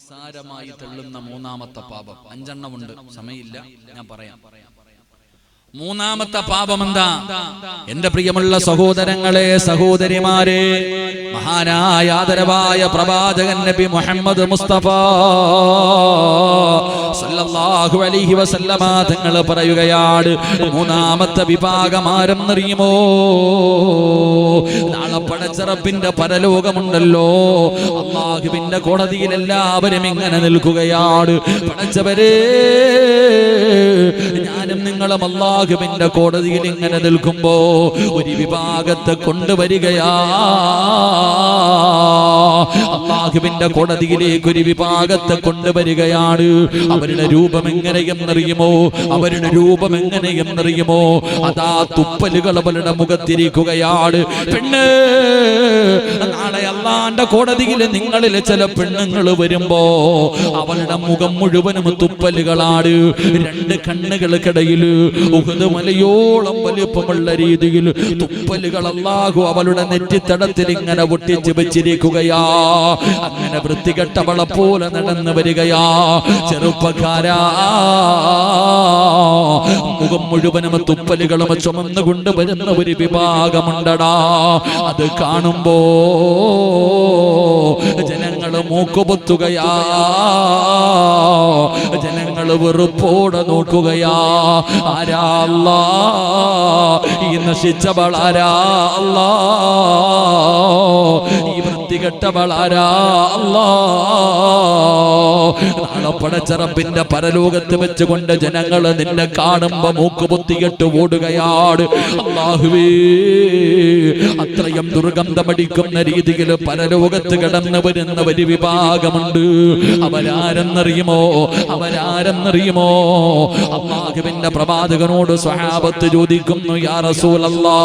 നിസ്സാരമായി തള്ളുന്ന മൂന്നാമത്തെ പാപം. അഞ്ചെണ്ണമുണ്ട്. സമയമില്ല. ഞാൻ പറയാം. മൂന്നാമത്തെ പാപം എന്താ എന്റെ പ്രിയമുള്ള സഹോദരങ്ങളെ സഹോദരിമാരെ മഹാനായ ആദരവായ പ്രവാചകൻ നബി മുഹമ്മദ് മുസ്തഫ സല്ലല്ലാഹു അലൈഹി വസല്ലമ തങ്ങൾ പറയുകയാണ് മൂന്നാമത്തെ വിഭാഗം ആരെന്നറിയുമോ? നാളെ പടച്ചറപ്പിന്റെ പരലോകമുണ്ടല്ലോ. അള്ളാഹുവിന്റെ കോടതിയിൽ എല്ലാവരും ഇങ്ങനെ നിൽക്കുകയാണ്. പടച്ചവരെ ഞാനും നിങ്ങളും അള്ളാഹുവിന്റെ കോടതിയിൽ ഇങ്ങനെ നിൽക്കുമ്പോ ഒരു വിഭാഗത്തെ കൊണ്ടുവരികയാ. അള്ളാഹുവിന്റെ കോടതിയിലേക്ക് ഒരു വിഭാഗത്തെ കൊണ്ടുവരികയാണ്. അവരുടെ രൂപം എങ്ങനെയെന്നറിയുമോ? അവരുടെ രൂപം എങ്ങനെയെന്നറിയുമോ? അതാ തുപ്പലുകൾ അവരുടെ മുഖത്തിരിക്കുകയാണ്. പെണ്ണ് നാളെ അള്ളാന്റെ കോടതിയിൽ നിങ്ങളിൽ ചില പെണ്ണുങ്ങൾ വരുമ്പോ അവളുടെ മുഖം മുഴുവനും തുപ്പലുകളാണ്. രണ്ട് ഉഹുദ് മലയോളം വലിപ്പമുള്ള രീതിയിൽ തുപ്പലുകൾ അല്ലാഹു അവളുടെ നെറ്റിത്തടത്തിൽ ഇങ്ങനെ ഒട്ടിച്ച് വെച്ചിരിക്കുകയാ. അങ്ങനെ വൃത്തികെട്ടവളെ പോലെ നടന്നു വരികയാ. ചെറുപ്പക്കാരാ. മുഖം മുഴുവനും തുപ്പലുകളും ചുമന്നു കൊണ്ടുവരുന്ന ഒരു വിഭാഗമുണ്ടടാ. അത് കാണുമ്പോ ജനങ്ങൾ മൂക്കുപൊത്തുകയാ. ജനങ്ങൾ വെറുപ്പോടെ നോക്കുകയാ. ആരാ അല്ലാ ഈ നശിച്ചവൾ ആരാ അല്ലാ ഈ വൃത്തികെട്ടവൾ ആരാ അല്ലാ നാളെ പടച്ചറപ്പിന്റെ പരലോകത്ത് വെച്ചുകൊണ്ട് ജനങ്ങൾ നിന്നെ കാണുമ്പോ മൂക്ക് പൊത്തിയിട്ട് ഓടുകയാണ്. അള്ളാഹുവേ അത്രയും ദുർഗന്ധമടിക്കുന്ന രീതിയിൽ പരലോകത്ത് കടന്നു വരുന്ന ഒരു വിഭാഗമുണ്ട്. അവരാരെന്നറിയുമോ? അവരാരെന്നറിയുമോ? അള്ളാഹുവിന്റെ പ്രവാചകനോട് സ്വഹാബത്ത് ചോദിക്കുന്നു യാ റസൂലല്ലാ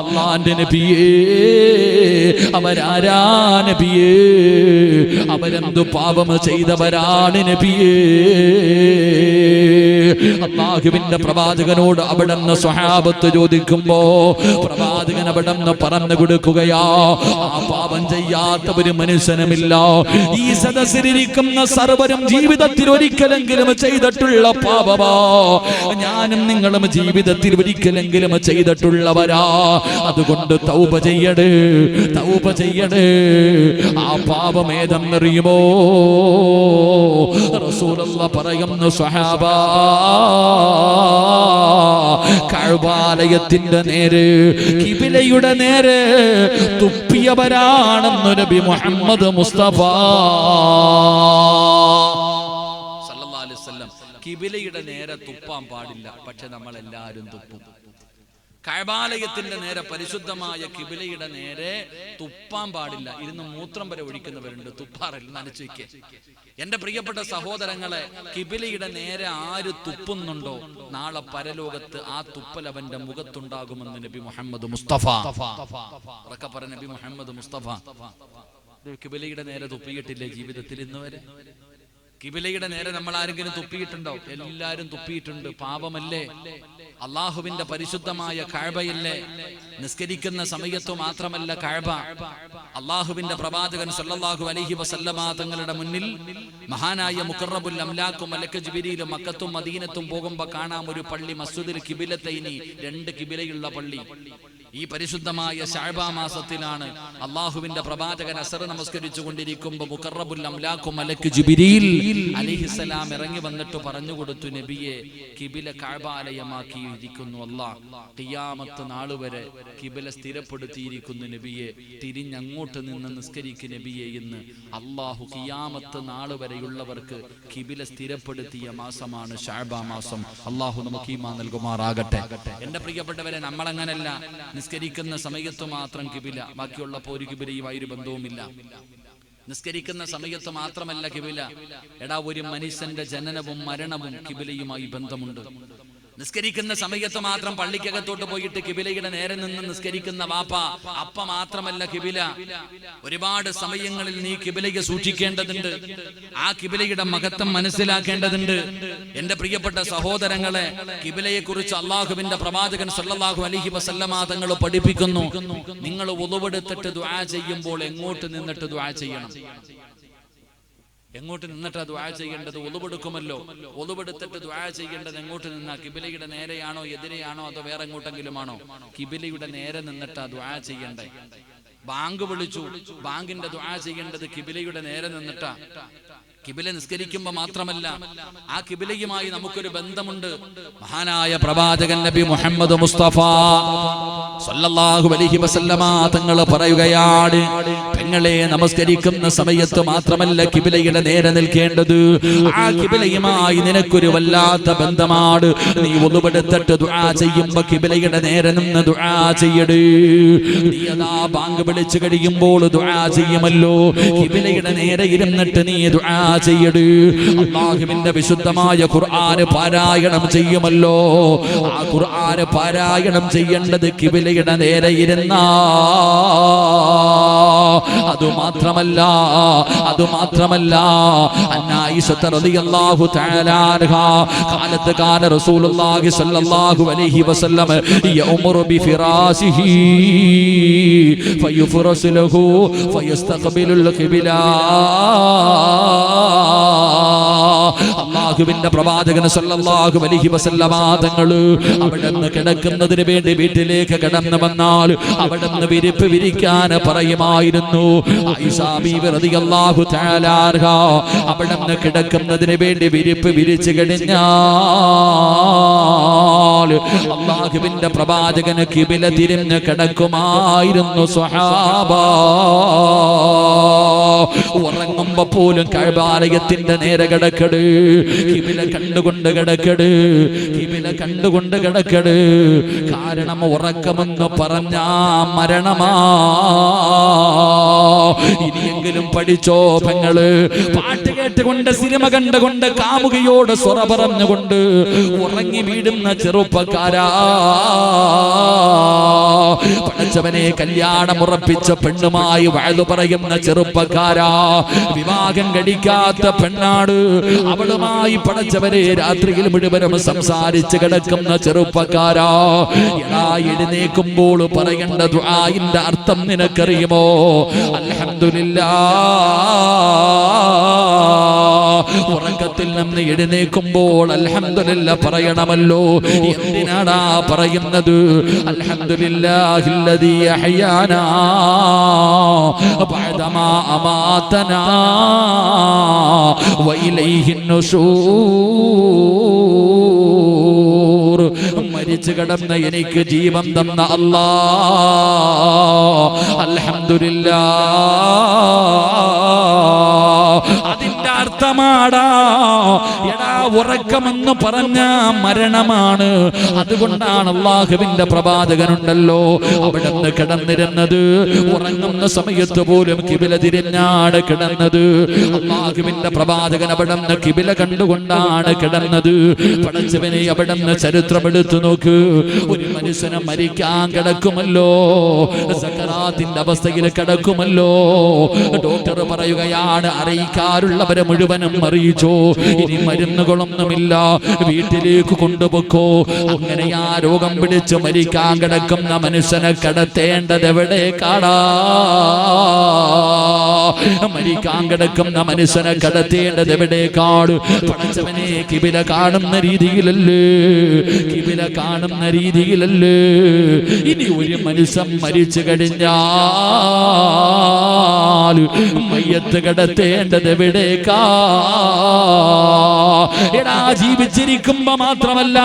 അള്ളാന്റെ നബിയേ അവരാരാ നബിയേ? അവരെന്തു പാപം ചെയ്തവരാണ് നബിയേ? അള്ളാഹുവിന്റെ പ്രവാചകനോട് അവിടെന്ന് സ്വഹാബത്ത് ചോദിക്കുമ്പോ പ്രവാചകൻ അവിടെന്ന് പറഞ്ഞു കൊടുക്കുകയാ ആ പാപം ചെയ്യാത്ത ഒരു മനുഷ്യനുമില്ല. ഈ സദസ്സിലിരിക്കുന്ന സർവരും ജീവിതത്തിൽ ഒരിക്കലെങ്കിലും ചെയ്തിട്ടുള്ള പാപമാ. ഞാനും നിങ്ങളും ജീവിതത്തിൽ ഒരിക്കലെങ്കിലും ചെയ്തിട്ടുള്ളവരാ. അതുകൊണ്ട് തൗപ ചെയ്യട് തൗപ ചെയ്യട്. ആ പാപം ഏതെന്നറിയുമോ? റസൂലുള്ള പറയുന്നു സ്വഹാബ കഴുപാലയത്തിന്റെ നേര് കിബിലയുടെ നേര് തുപ്പിയവരാണെന്ന് നബി മുഹമ്മദ് മുസ്തഫ. കിബിലയുടെ നേരെ തുപ്പാൻ പാടില്ല പക്ഷെ നമ്മൾ എല്ലാവരും തുപ്പും. കഴബാലയത്തിന്റെ നേരെ പരിശുദ്ധമായ കിബിലയുടെ നേരെ തുപ്പാൻ പാടില്ല. ഇരുന്ന് മൂത്രം വരെ ഒഴിക്കുന്നവരുണ്ട്. തുപ്പാറില്ല. നനച്ചു വയ്ക്കേ എന്റെ പ്രിയപ്പെട്ട സഹോദരങ്ങളെ കിബിലയുടെ നേരെ ആര് തുപ്പുന്നുണ്ടോ നാളെ പരലോകത്ത് ആ തുപ്പൽ അവന്റെ മുഖത്തുണ്ടാകുമെന്ന് നബി മുഹമ്മദ് മുസ്തഫ. പറ നബി മുഹമ്മദ് മുസ്തഫ. കിബിലയുടെ നേരെ തുപ്പിയിട്ടില്ലേ ജീവിതത്തിൽ ഇന്ന് വരെ കിബിലയുടെ നേരെ നമ്മൾ ആരെങ്കിലും തുപ്പിയിട്ടുണ്ടോ? എല്ലാരും തുപ്പിയിട്ടുണ്ട്. പാപമല്ലേ? അള്ളാഹുവിന്റെ പരിശുദ്ധമായ കാഴ്ബയല്ലേ? നിസ്കരിക്കുന്ന സമയത്തു മാത്രമല്ല കാഴ്ബ. അള്ളാഹുവിന്റെ പ്രവാചകൻ സല്ലാഹു അലഹി വസല്ലമ തങ്ങളുടെ മുന്നിൽ മഹാനായ മുക്കറബുൽ അംലാക്കും അലക്ക ജിബിരിയിലും മക്കത്തും മദീനത്തും പോകുമ്പോ കാണാം ഒരു പള്ളി മസ്ജിദിൽ കിബിലത്തൈനി രണ്ട് കിബിലയുള്ള പള്ളി. ഈ പരിശുദ്ധമായ ഷാബാ മാസത്തിലാണ് അള്ളാഹുവിന്റെ പ്രവാചകൻ അസർ നമസ്കരിച്ചു കൊണ്ടിരിക്കുമ്പോൾ അംലാഖു മലക്ക് ജിബിരിയിൽ അലിഹിസലാം ഇറങ്ങി വന്നിട്ട് പറഞ്ഞു കൊടുത്തു നബിയെ കിബില കാഴ്ബാലയമാക്കി ഇരിക്കുന്നു അല്ലാഹ് ഖിയാമത്ത് നാൾ വരെ കിബില സ്ഥിരപ്പെടുത്തിയിരിക്കുന്നു നബിയെ. തിരിഞ്ഞങ്ങോട്ട് നിന്ന് നിസ്കരിക്കു നബിയെ എന്ന് അള്ളാഹു കിയാമത്ത് നാളുവരെയുള്ളവർക്ക് കിബില സ്ഥിരപ്പെടുത്തിയ മാസമാണ് ഷാബാ മാസം. അള്ളാഹു നമുക്ക് ഈമാ നൽകുമാറാകട്ടെ. എന്റെ പ്രിയപ്പെട്ടവരെ നമ്മളങ്ങനല്ല. നിസ്കരിക്കുന്ന സമയത്ത് മാത്രം കിബില ബാക്കിയുള്ളപ്പോ ഒരു കിബിലയുമായി ഒരു ബന്ധവുമില്ല. നിസ്കരിക്കുന്ന സമയത്ത് മാത്രമല്ല കിബില. എടാ ഒരു മനുഷ്യന്റെ ജനനവും മരണവും കിബിലയുമായി ബന്ധമുണ്ട്. നിസ്കരിക്കുന്ന സമയത്ത് മാത്രം പള്ളിക്കകത്തോട്ട് പോയിട്ട് കിബിലയുടെ നേരെ നിന്ന് നിസ്കരിക്കുന്ന വാപ്പ അപ്പ മാത്രമല്ല കിബില. ഒരുപാട് സമയങ്ങളിൽ നീ കിബിലയെ സൂക്ഷിക്കേണ്ടതുണ്ട്. ആ കിബിലയുടെ മഹത്വം മനസ്സിലാക്കേണ്ടതുണ്ട്. എന്റെ പ്രിയപ്പെട്ട സഹോദരങ്ങളെ കിബിലയെ കുറിച്ച് അള്ളാഹുവിന്റെ പ്രവാചകൻ സല്ലാഹു അലൈഹി വസല്ലമാതങ്ങൾ പഠിപ്പിക്കുന്നു. നിങ്ങൾ ഉളവെടുത്തിട്ട് ദ്വാ ചെയ്യുമ്പോൾ എങ്ങോട്ട് നിന്നിട്ട് ദ്വാ ചെയ്യണം? എങ്ങോട്ട് നിന്നിട്ടാ ദ്വാ ചെയ്യേണ്ടത്? ഒളിവെടുക്കുമല്ലോ. ഒളിവെടുത്തിട്ട് ദ്വാ ചെയ്യേണ്ടത് എങ്ങോട്ട് നിന്നാ? കിബിലയുടെ നേരെയാണോ എതിരെയാണോ അതോ വേറെ എങ്ങോട്ടെങ്കിലുമാണോ? കിബിലയുടെ നേരെ നിന്നിട്ടാ ദ്വാ ചെയ്യണ്ടേ ബാങ്ക് വിളിച്ചു. ബാങ്കിന്റെ ദ്വാ ചെയ്യേണ്ടത് കിബിലയുടെ നേരെ നിന്നിട്ടാ. കിബില നിസ്കരിക്കുമ്പോ മാത്രമല്ല ആ കിബിലയുമായി നമുക്കൊരു ബന്ധമുണ്ട്. മഹാനായ പ്രവാചകൻ നബി മുഹമ്മദ് മുസ്തഫ സല്ലല്ലാഹു അലൈഹി വസല്ലമ തങ്ങൾ പറയുകയാണ് പെങ്ങളെ നമസ്കരിക്കുന്ന സമയത്ത് മാത്രമല്ല കിബിലയുടെ നേരെ നിൽക്കേണ്ടത്. ആ കിബിലയുമായി നിനക്കൊരു വല്ലാത്ത ബന്ധമാണ്. നീ ഒന്നുപെടുത്തിട്ട് ദുആ ചെയ്യുമ്പോ കിബിലയുടെ നേരെ നിന്ന് ദുആ ചെയ്യട്. നീ അതാ ബാങ്ക് വിളിച്ചു കഴിയുമ്പോൾ ദുആ ചെയ്യുമല്ലോ. കിബിലയുടെ നേരെ ഇരുന്നിട്ട് നീ ദുആ ചെയ്യട്. അള്ളാഹുവിന്റെ വിശുദ്ധമായ ഖുർആന് പാരായണം ചെയ്യുമല്ലോ. ആ ഖുർആന് പാരായണം ചെയ്യേണ്ടത് കിബിലയുടെ നേരെ ഇരുന്നാ. അത് മാത്രമല്ല അത് മാത്രമല്ല അന്നായിഷത്ത് റളിയല്ലാഹു തആല അൻഹാ കാലത്ത് കാന റസൂലുള്ളാഹി സ്വല്ലല്ലാഹു അലൈഹി വസല്ലം യഉമറു ലഹു അള്ളാഹുവിന്റെ പ്രവാചകന് സല്ലല്ലാഹു അലൈഹി വസല്ലമ തങ്ങൾ അവിടുന്ന് കിടക്കുന്നതിന് വേണ്ടി വീട്ടിലേക്ക് കടന്നു വന്നാൽ അവിടുന്ന് വിരിപ്പ് വിരിക്കാൻ പറയുമായിരുന്നു. റളിയല്ലാഹു തആല കിടക്കുന്നതിന് വേണ്ടി വിരിപ്പ് വിരിച്ചു കഴിഞ്ഞാൽ അള്ളാഹുവിന്റെ പ്രവാചകന് കിബില തിരിഞ്ഞ് കിടക്കുമായിരുന്നു സ്വഹാബ. ഉറങ്ങുമ്പോ പോലും കഴിവാലയത്തിന്റെ നേരെ കിടക്കട്. കിബില കണ്ടുകൊണ്ട് കിടക്കട്. കിബില കണ്ടുകൊണ്ട് കിടക്കട്. കാരണം ഉറക്കമെന്ന് പറഞ്ഞ മരണമാ. ഇനിയെങ്കിലും പഠിച്ചോ പെങ്ങൾ? പാട്ട് കേട്ടുകൊണ്ട് സിനിമ കണ്ടുകൊണ്ട് കാമുകയോട് സ്വറ പറഞ്ഞുകൊണ്ട് ഉറങ്ങി വീടുന്ന ചെറുപ്പക്കാരാ. പഠിച്ചവനെ കല്യാണം ഉറപ്പിച്ച പെണ്ണുമായി വഴുതു പറയുന്ന ചെറുപ്പക്കാരാ. വിവാഹം കഴിക്കാത്ത പെണ്ണാണ്. അവളുമായി പഠിച്ചവനെ രാത്രിയിൽ മുഴുവനും സംസാരിച്ച് കിടക്കുന്ന ചെറുപ്പക്കാരാ. എടാ എഴുന്നേക്കുമ്പോൾ പറയേണ്ട ദുആയിന്റെ അർത്ഥം നിനക്കറിയുമോ? അൽഹംദുലില്ലാ. ഉറക്കത്തിൽ നിന്ന് എഴുന്നേക്കുമ്പോൾ അൽഹംദുലില്ല പറയണമല്ലോ. എന്തിനാടാ പറയുന്നത്? മരിച്ചു കിടന്ന എനിക്ക് ജീവൻ തന്ന അല്ലാ അതിന്റെ എടാ ഉറക്കമെന്ന് പറഞ്ഞ മരണമാണ്. അതുകൊണ്ടാണ് അള്ളാഹുവിന്റെ പ്രവാചകനുണ്ടല്ലോ അവിടെ നിന്ന് കിടന്നിരുന്നത്. ഉറങ്ങുന്ന സമയത്ത് പോലും കിബില തിരിഞ്ഞാണ് കിടന്നത്. അള്ളാഹുവിന്റെ പ്രവാചകൻ അവിടെ നിന്ന് കിബില കണ്ടുകൊണ്ടാണ് കിടന്നത്. പടച്ചവനെ ചരിത്രം എടുത്തു നോക്ക്. ഒരു മനുഷ്യനെ മരിക്കാൻ കിടക്കുമല്ലോ. സക്കറാത്തിന്റെ അവസ്ഥയിൽ കിടക്കുമല്ലോ. ഡോക്ടർ പറയുകയാണ് അറിയിക്കാറുള്ളവരെ മുഴുവനും അറിയിച്ചോ? ഇനി മരുന്നുകളൊന്നുമില്ല. വീട്ടിലേക്ക് കൊണ്ടുപോക്കോ. അങ്ങനെ ആ രോഗം പിടിച്ച് മരിക്കാൻ കിടക്കുന്ന മനുഷ്യനെ കടത്തേണ്ടത് എവിടെ? കാടാ മരിക്കാൻ കിടക്കുന്ന മനുഷ്യനെ കടത്തേണ്ടത് എവിടെ? കാട് പഠിച്ചവനെ കിബില കാണുന്ന രീതിയിലല്ലേ? കിബില കാണുന്ന രീതിയിലല്ലേ? ഇനി ഒരു മനുഷ്യൻ മരിച്ചു കഴിഞ്ഞാൽ മയ്യത്ത് കടത്തേണ്ടത് എവിടേക്കാ എടാ ജീവിച്ചിരിക്കുമ്പോ മാത്രമല്ല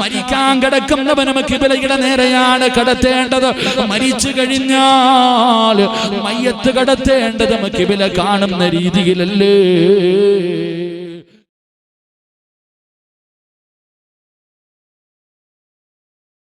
മരിക്കാൻ കിടക്കുന്നവനും കിബിലയുടെ നേരെയാണ് കടത്തേണ്ടത്. മരിച്ചു കഴിഞ്ഞാൽ മയ്യത്ത് കടത്തേണ്ടത് കിബില കാണുന്ന രീതിയിലല്ലേ?